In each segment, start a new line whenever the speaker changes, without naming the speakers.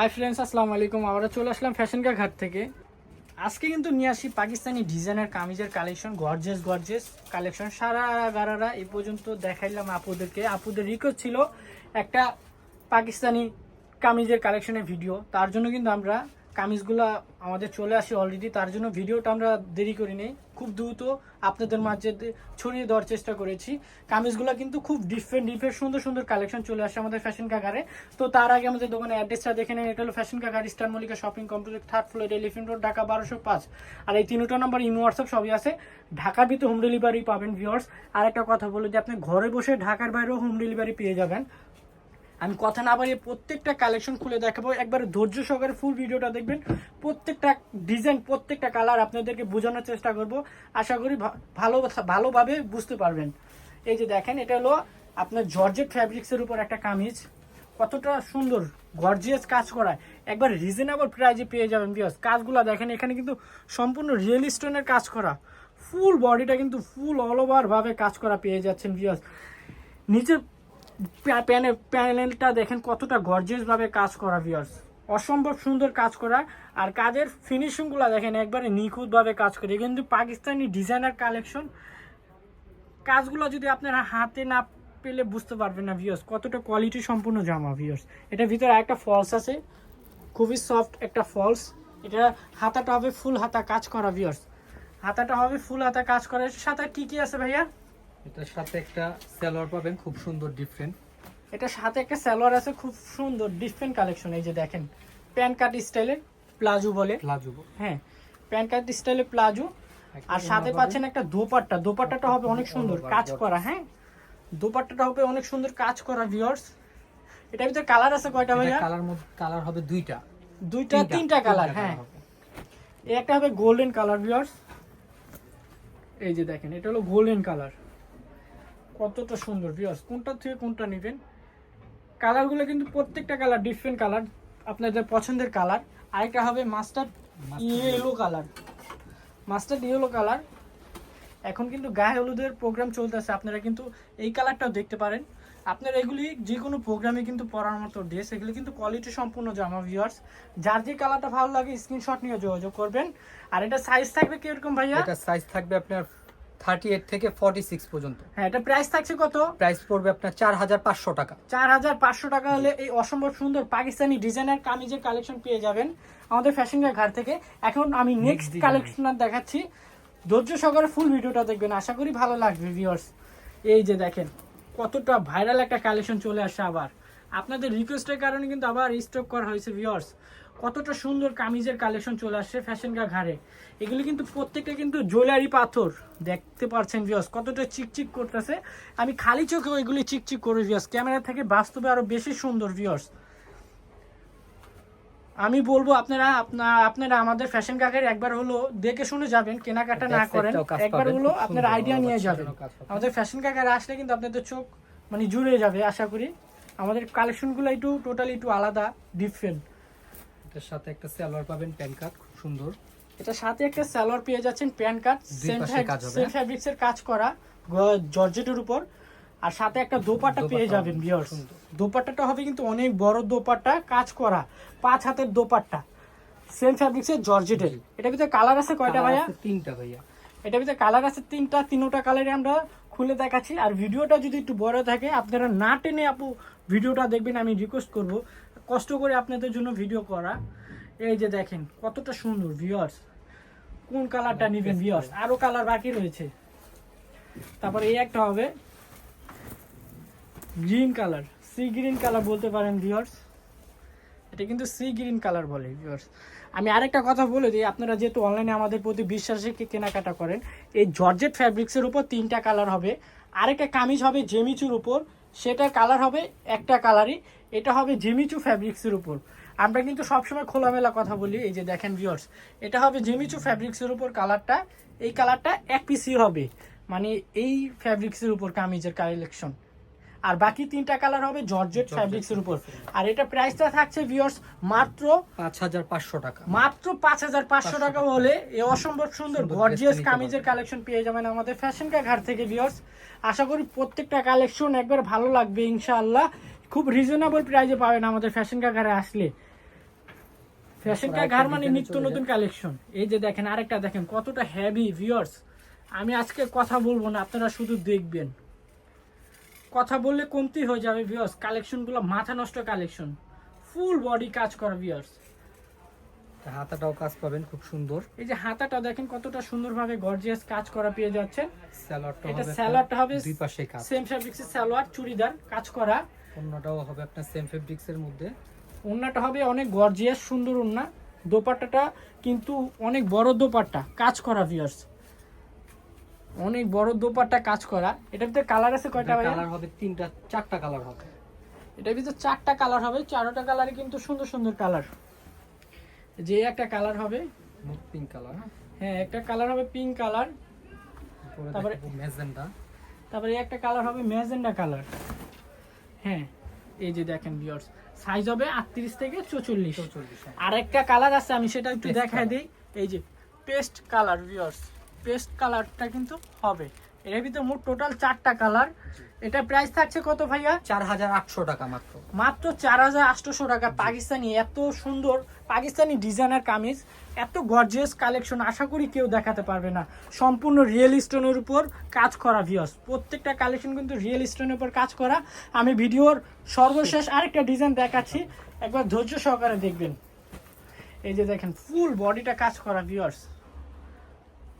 Hi friends আসসালামু আলাইকুম। আমরা চলে আসলাম ফ্যাশন কা ঘাট থেকে। আজকে কিন্তু নিয়ে আসি পাকিস্তানি ডিজাইনার কামিজের কালেকশন গর্জেস গর্জেস কালেকশন সারা গারারা এই পর্যন্ত দেখাইলাম আপুদেরকে। আপুদের রিকোয়েস্ট ছিল একটা পাকিস্তানি কামিজের কালেকশনের ভিডিও তার জন্য কিন্তু আমরা কামিজগুলো আমাদের চলে আসে অলরেডি তার জন্য ভিডিওটা আমরা দেরি করি নেই খুব দ্রুত আপনাদের মাঝে ছড়িয়ে দেওয়ার চেষ্টা করেছি। কামিজগুলো কিন্তু খুব ডিফারেন্ট ডিফারেন্ট সুন্দর সুন্দর কালেকশন চলে আসে আমাদের ফ্যাশন কাগারে তো তার আগে আমাদের দোকানের অ্যাড্রেসটা দেখে নেন। এটা হলো fashion কাগার star Mallika shopping complex third floor elephant road Dhaka বারোশো পাঁচ। আর এই তিনটা নাম্বার ইমো হোয়াটসঅ্যাপ সবই আছে। ঢাকার ভিতরে হোম ডেলিভারি পাবেন ভিওর্স আর একটা কথা বলো যে আপনি ঘরে বসে ঢাকার বাইরেও হোম ডেলিভারি পেয়ে যাবেন। আমি কথা না বাড়িয়ে প্রত্যেকটা কালেকশন খুলে দেখাবো। একবার ধৈর্য সহকারে ফুল ভিডিওটা দেখবেন। প্রত্যেকটা ডিজাইন প্রত্যেকটা কালার আপনাদেরকে বোঝানোর চেষ্টা করব। আশা করি ভালো, ভালোভাবে বুঝতে পারবেন। এই যে দেখেন, এটা হলো আপনার জর্জেট ফ্যাব্রিক্সের উপর একটা কামিজ। কতটা সুন্দর গর্জিয়াস কাজ করা। একবার রিজনেবল প্রাইজে পেয়ে যাবেন বিয়াস কাজগুলো দেখেন, এখানে কিন্তু সম্পূর্ণ রিয়েল স্টোনের কাজ করা। ফুল বডিটা কিন্তু ফুল অল ওভার ভাবে কাজ করা পেয়ে যাচ্ছেন বিয়াস নিচের প্যা- প্যানে প্যানেলটা দেখেন কতটা গর্জিয়াস ভাবে কাজ করা ভিউয়ার্স অসম্ভব সুন্দর কাজ করা। আর কাজের ফিনিশিংগুলো দেখেন একবারে নিখুঁত ভাবে কাজ করে। কিন্তু পাকিস্তানি ডিজাইনার কালেকশন কাজগুলো যদি আপনারা হাতে না পেলে বুঝতে পারবেন না ভিউয়ার্স কতটা কোয়ালিটি সম্পূর্ণ জামা ভিউয়ার্স এটার ভিতরে একটা ফলস আছে। খুবই সফট একটা ফলস এটা হাতাটা হবে ফুল হাতা কাজ করা ভিউয়ার্স হাতাটা হবে ফুল হাতা কাজ করা। এর সাথে কি কি আছে ভাইয়া?
এটার সাথে একটা সালোয়ার পাবেন খুব সুন্দর ডিফারেন্ট
এটা সাথে একটা সালোয়ার আছে খুব সুন্দর ডিফারেন্ট কালেকশন এই যে দেখেন প্যান কাট স্টাইলের প্লাজো বলে।
প্লাজো
হ্যাঁ প্যান কাট স্টাইলের প্লাজো। আর সাথে পাচ্ছেন একটা দোপাট্টা। দোপাট্টাটা হবে অনেক সুন্দর কাজ করা হ্যাঁ। দোপাট্টাটা হবে অনেক সুন্দর কাজ করা ভিউয়ার্স এটার ভিতরে কালার আছে কয়টা ভাইয়া?
কালার মধ্যে কালার হবে দুইটা।
দুইটা তিনটা কালার হ্যাঁ। এই একটা হবে গোল্ডেন কালার ভিউয়ার্স এই যে দেখেন এটা হলো গোল্ডেন কালার কতটা সুন্দর ভিউয়ার্স কোনটা থেকে কোনটা নেবেন? কালারগুলো কিন্তু প্রত্যেকটা কালার ডিফারেন্ট কালার আপনাদের পছন্দের কালার আরেকটা হবে master yellow colour master yellow colour এখন কিন্তু গায়ে হলুদের প্রোগ্রাম চলতেছে আপনারা কিন্তু এই কালারটাও দেখতে পারেন। আপনারা এগুলি যে কোনো প্রোগ্রামে কিন্তু পরার মতো ড্রেস এগুলি কিন্তু কোয়ালিটি সম্পূর্ণ জামা ভিউয়ার্স যার যে কালারটা ভালো লাগে স্ক্রিনশট নিয়ে যোগাযোগ করবেন। আর এটা সাইজ থাকবে কীরকম ভাইয়া?
এটা সাইজ থাকবে আপনার থার্টি এইট থেকে ফর্টি সিক্স পর্যন্ত।
হ্যাঁ এটা প্রাইস থাকছে কত?
প্রাইস পড়বে আপনার চার হাজার পাঁচশো টাকা।
চার হাজার পাঁচশো টাকা হলে এই অসম্ভব সুন্দর পাকিস্তানি ডিজাইনার কামিজের কালেকশন পেয়ে যাবেন আমাদের ফ্যাশন ঘাট থেকে। এখন আমি নেক্সট। কালেকশন দেখাচ্ছি। ধৈর্য সহকারে ফুল ভিডিওটা দেখবেন। আশা করি ভালো লাগবে ভিউয়ার্স এই যে দেখেন কতটা ভাইরাল একটা কালেকশন চলে আসে আবার। আপনাদের রিকোয়েস্টের কারণে কিন্তু আবার স্টক করা হয়েছে ভিউয়ার্স কতটা সুন্দর কামিজের কালেকশন চলে আসছে ফ্যাশন গা ঘাড়ে। এগুলি কিন্তু প্রত্যেকটা কিন্তু জুয়েলারি পাথর। দেখতে পারছেন ভিউয়ার্স কতটা চিকচিক করতেছে। আমি খালি চোখে ওইগুলি চিকচিক করে ভিউয়ার্স ক্যামেরা থেকে বাস্তবে আরও বেশি সুন্দর ভিউয়ার্স আমি বলব আপনারা আপনারা আপনারা আমাদের ফ্যাশন কাকের একবার হলো দেখে শুনে যাবেন কেনাকাটা না করেন একবার হলো আপনার আইডিয়া নিয়ে যাবেন। আমাদের ফ্যাশন কাকারে আসলে কিন্তু আপনাদের চোখ মানে জুড়ে যাবে আশা করি। আমাদের কালেকশনগুলো একটু টোটালি একটু আলাদা ডিফারেন্ট
এটার সাথে একটা সালোয়ার পাবেন প্যান কার্ড খুব সুন্দর।
এটা সাথে একটা সালোয়ার পেয়ে যাচ্ছেন pan card same same? Fabrics এর কাজ করা জর্জেটের উপর। আর সাথে একটা দোপাট্টা পেয়ে যাবেন ভিউয়ার্স। দোপাট্টাটা হবে কিন্তু অনেক বড় দোপাট্টা কাজ করা পাঁচ হাতের দোপাট্টা। সেম ফ্যাব্রিক্স এর জর্জেটের এটা ভিতরে কালার আছে কয়টা ভাইয়া?
তিনটা ভাইয়া।
এটা ভিতরে কালার আছে তিনটা তিনোটা কালারে আমরা খুলে দেখাচ্ছি। আর ভিডিওটা যদি একটু বড় থাকে আপনারা না টেনে আপু ভিডিওটা দেখবেন আমি রিকোয়েস্ট করব। কষ্ট করে আপনাদের জন্য ভিডিও করা। এই যে দেখেন কতটা সুন্দর ভিওর্স কোন কালারটা নেবেন ভিউয়ার্স আরও কালার বাকি রয়েছে। তারপরে এই একটা হবে। Green colour sea green colour বলতে পারেন ভিওর্স এটা কিন্তু সি গ্রিন কালার বলে ভিউয়ার্স আমি আরেকটা কথা বলে দিই আপনারা যেহেতু অনলাইনে আমাদের প্রতি বিশ্বাসে কে- কেনাকাটা করেন এই জর্জেট ফ্যাব্রিক্সের উপর তিনটা কালার হবে। আরেকটা কামিজ হবে জেমিচুর উপর। সেটার কালার হবে একটা কালারই এটা হবে জেমিচু ফ্যাব্রিক্সের উপর। আমরা কিন্তু সবসময় খোলামেলা কথা বলি, এই যে দেখেন ভিওর্স এটা হবে জিমিচু ফ্যাব্রিক্সের উপর কালারটা এই কালারটা এক পিসি হবে। মানে এই ফ্যাব্রিক্সের উপর কামিজের কালেকশন আর বাকি তিনটা কালার হবে জর্জেট ফ্যাব্রিক্সের উপর। আর এটা প্রাইসটা থাকছে ভিউয়ার্স মাত্র
পাঁচ হাজার পাঁচশো টাকা।
মাত্র পাঁচ হাজার পাঁচশো টাকা হলে এই অসম্ভব সুন্দর গর্জিয়াস কামিজের কালেকশন পেয়ে যাবেন আমাদের ফ্যাশন কা ঘাট থেকে ভিউয়ার্স আশা করি প্রত্যেকটা কালেকশন একবার ভালো লাগবে ইনশাআল্লাহ। খুব রিজনেবল প্রাইসে পাবেন আমাদের ফ্যাশন কা ঘরে আসলে। ফ্যাশন কা ঘর মানে নিত্য নতুন কালেকশন এই যে দেখেন আরেকটা দেখেন কতটা হেভি ভিউয়ার্স আমি আজকে কথা বলব না আপনারা শুধু দেখবেন। কথা বললে কমতি হয়ে যাবে ভিউয়ার্স কালেকশনগুলো মাথা নষ্ট কালেকশন ফুল বডি কাজ করা ভিউয়ার্স
হাতাটাও কাজ পাবেন খুব সুন্দর।
এই যে হাতাটা দেখেন কতটা সুন্দরভাবে গর্জিয়াস কাজ করা পেয়ে যাচ্ছেন।
স্যালোয়ারটা
এটা
হবে
স্যালোয়ারটা হবে
দুই পাশে কাজ।
সেম ফ্যাব্রিক্সের সালোয়ার চুড়িদার কাজ করা।
অন্যটাও হবে আপনার সেম ফেব্রিক্স এর মধ্যে।
ওন্নাটা হবে অনেক গর্জিয়াস সুন্দর ওন্না। দোপাট্টাটা কিন্তু অনেক বড় দোপাট্টা। কাজ করা ভিউয়ার্স অনেক বড় দোপাট্টা কাজ করা। এটার ভিতরে কালার আছে কয়টা ভাইয়া?
কালার হবে তিনটা চারটা কালার হবে।
এটার ভিতরে চারটা কালার হবে চারটা কালারে কিন্তু সুন্দর সুন্দর কালার যে একটা কালার হবে
পিঙ্ক কালার
হ্যাঁ? একটা কালার হবে পিঙ্ক কালার
তারপরে ম্যাজেন্টা
তারপরে একটা কালার হবে ম্যাজেন্ডা কালার হ্যাঁ এই যে দেখেন ভিউয়ার্স সাইজ হবে আটত্রিশ থেকে চৌচল্লিশ।
চৌচল্লিশ
আর একটা কালার আছে আমি সেটা একটু দেখাই। দিই। এই যে পেস্ট কালার ভিউয়ার্স পেস্ট কালারটা কিন্তু হবে। এর ভিতরে মোট টোটাল চারটা কালার এটা প্রাইস থাকছে কত ভাইয়া?
চার হাজার আটশো টাকা মাত্র।
মাত্র চার হাজার আটশোশো টাকা। পাকিস্তানি এত সুন্দর পাকিস্তানি ডিজাইনার কামিজ এত গর্জিয়াস কালেকশন আশা করি কেউ দেখাতে পারবে না। সম্পূর্ণ রিয়েল স্টোনের উপর কাজ করা ভিউস প্রত্যেকটা কালেকশন কিন্তু রিয়েল স্টোনের উপর কাজ করা। আমি ভিডিওর সর্বশেষ আরেকটা ডিজাইন দেখাচ্ছি। একবার ধৈর্য সহকারে দেখবেন। এই যে দেখেন ফুল বডিটা কাজ করা ভিউয়ার্স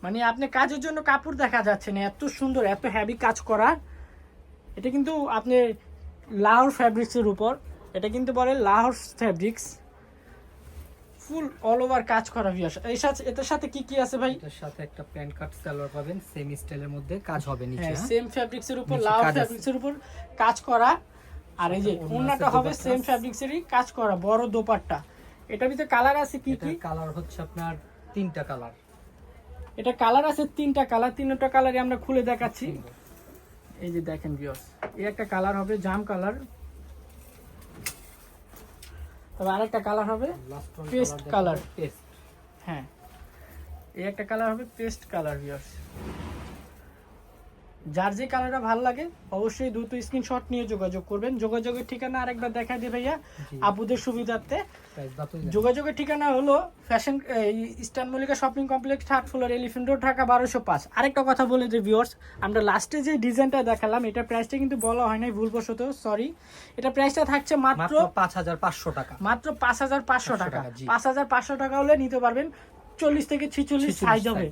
মানে আপনি কাজের জন্য কাপড় দেখা যাচ্ছে না এত সুন্দর এত হেভি কাজ করা। এটা কিন্তু আপনি লাহোর ফ্যাব্রিক্সের উপর এটা কিন্তু বলে Lahore fabrics full all over কাজ করা ভিউয়ার্স এই সাথে এটার সাথে কি কি আছে ভাই?
এটার সাথে একটা প্যান্ট কাট সালোয়ার পাবেন সেম স্টাইলের মধ্যে কাজ হবে নিচে
হ্যাঁ? সেম ফ্যাব্রিক্সের উপর লাহোর। ফ্যাব্রিক্সের উপর কাজ করা। আর এই যে ওন্নাটা হবে। সেম ফ্যাব্রিক্সেরই কাজ করা বড় দোপাট্টা। এটার ভিতরে কালার আছে কি কি?
কালার হচ্ছে আপনার তিনটা কালার
এটা কালার আছে তিনটা কালার তিনটা কালারে আমরা খুলে দেখাচ্ছি। এই যে দেখেন বিয়স এই একটা কালার হবে জাম কালার তবে আরেকটা কালার হবে পেস্ট কালার
পেস্ট।
হ্যাঁ। এই একটা কালার হবে পেস্ট কালার ভিউয়ার্স যার যে কালারটা ভালো লাগে অবশ্যই দ্রুত স্ক্রিনশট নিয়ে যোগাযোগ করবেন। যোগাযোগের ঠিকানা আরেকবার দেখা দিয়ে ভাইয়া আপুদের সুবিধার্থে। যোগাযোগের ঠিকানা হলো fashion eastern Mallika shopping complex third floor elephant road Dhaka বারোশো পাঁচ। আরেকটা কথা বলে যে ভিউয়ার্স আমরা লাস্টে যে ডিজাইনটা দেখালাম এটা প্রাইসটা কিন্তু বলা হয় নাই ভুলবশত সরি এটা প্রাইসটা থাকছে মাত্র
পাঁচ হাজার পাঁচশো টাকা।
মাত্র পাঁচ হাজার পাঁচশো টাকা, পাঁচ হাজার পাঁচশো টাকা হলে নিতে পারবেন চল্লিশ থেকে ছিচল্লিশ সাইজ হবে।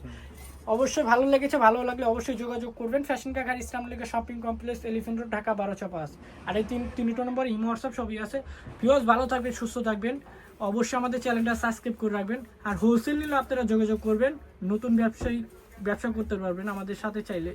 অবশ্যই ভালো লেগেছে, ভালো লাগলে অবশ্যই যোগাযোগ করবেন। ফ্যাশন কাকার ইসলাম লেগে shopping complex elephant road Dhaka বারোশো পাঁচ আর এই তিন তিনটো নম্বর ইমো হোয়াটসঅ্যাপ সবই আছে। ভিউয়ার্স ভালো থাকবেন, সুস্থ থাকবেন। অবশ্যই আমাদের চ্যানেলটা সাবস্ক্রাইব করে রাখবেন। আর হোলসেল নিলে আপনারা যোগাযোগ করবেন। নতুন ব্যবসায়ী ব্যবসা করতে পারবেন আমাদের সাথে চাইলে।